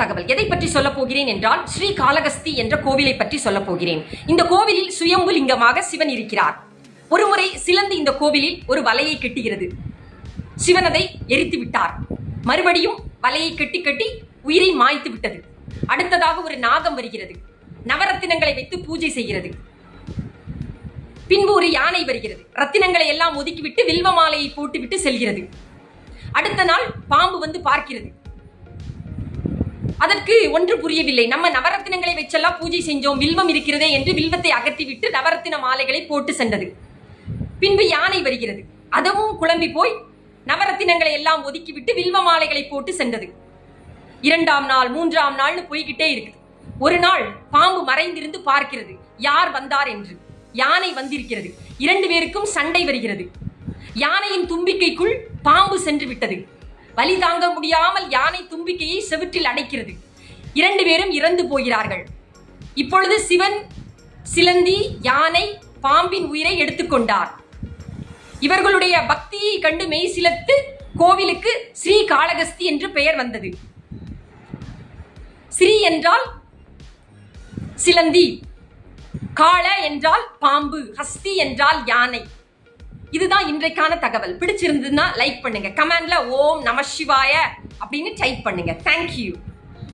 தகவல். எதை பற்றி சொல்ல போகிறேன் என்றால் ஸ்ரீ காலகஸ்தி என்ற கோவிலை பற்றி சொல்ல போகிறேன். இந்த கோவிலில் சுயம்பு லிங்கமாக சிவன் இருக்கிறார். ஒருமுறை சிலந்து இந்த கோவிலில் ஒரு வலையை கட்டுகிறது. சிவன் அதை எரித்து விட்டார். மறுபடியும் வலையை கட்டி கட்டி உயிரை மாய்த்து விட்டது. அடுத்ததாக ஒரு நாகம் வருகிறது. நவரத்தினங்களை வைத்து பூஜை செய்கிறது. பின்பு ஒரு யானை வருகிறது. ரத்தினங்களை எல்லாம் ஒதுக்கிவிட்டு வில்வ மாலையை போட்டுவிட்டு செல்கிறது. அடுத்த நாள் பாம்பு வந்து பார்க்கிறது. அதற்கு ஒன்று புரியவில்லை. நம்ம நவரத்தினங்களை வச்செல்லாம் பூஜை செஞ்சோம். வில்வம் இருக்கிறதே என்று வில்வத்தை அகற்றிவிட்டு நவரத்தின மாலைகளை போட்டு சென்றது. பின்பு யானை வருகிறது. அதுவும் குழம்பி போய் நவரத்தினங்களை எல்லாம் ஒதுக்கிவிட்டு வில்வ மாலைகளை போட்டு சென்றது. இரண்டாம் நாள் மூன்றாம் நாள்னு போய்கிட்டே இருக்குது. ஒரு நாள் பாம்பு மறைந்திருந்து பார்க்கிறது. யார் வந்தார் என்று. யானை வந்திருக்கிறது. இரண்டு பேருக்கும் சண்டை வருகிறது. யானையின் தும்பிக்கைக்குள் பாம்பு சென்று விட்டது. வலி தாங்க முடியாமல் யானை தும்பிக்கையை செவிற்றில் அடைக்கிறது. இரண்டு பேரும் இறந்து போகிறார்கள். இப்பொழுது சிவன் சிலந்தி யானை பாம்பின் உயிரை எடுத்துக்கொண்டார். இவர்களுடைய பக்தியை கண்டு மெய்சிலத்து கோவிலுக்கு ஸ்ரீ காளகஸ்தி என்று பெயர் வந்தது. ஸ்ரீ என்றால் சிலந்தி காள என்றால் பாம்பு ஹஸ்தி என்றால் யானை. இதுதான் இன்றைக்கான தகவல். பிடிச்சிருந்ததுன்னா லைக் பண்ணுங்க. கமெண்ட்ல ஓம் நம சிவாய அப்படின்னு டைப் பண்ணுங்க. தேங்க்யூ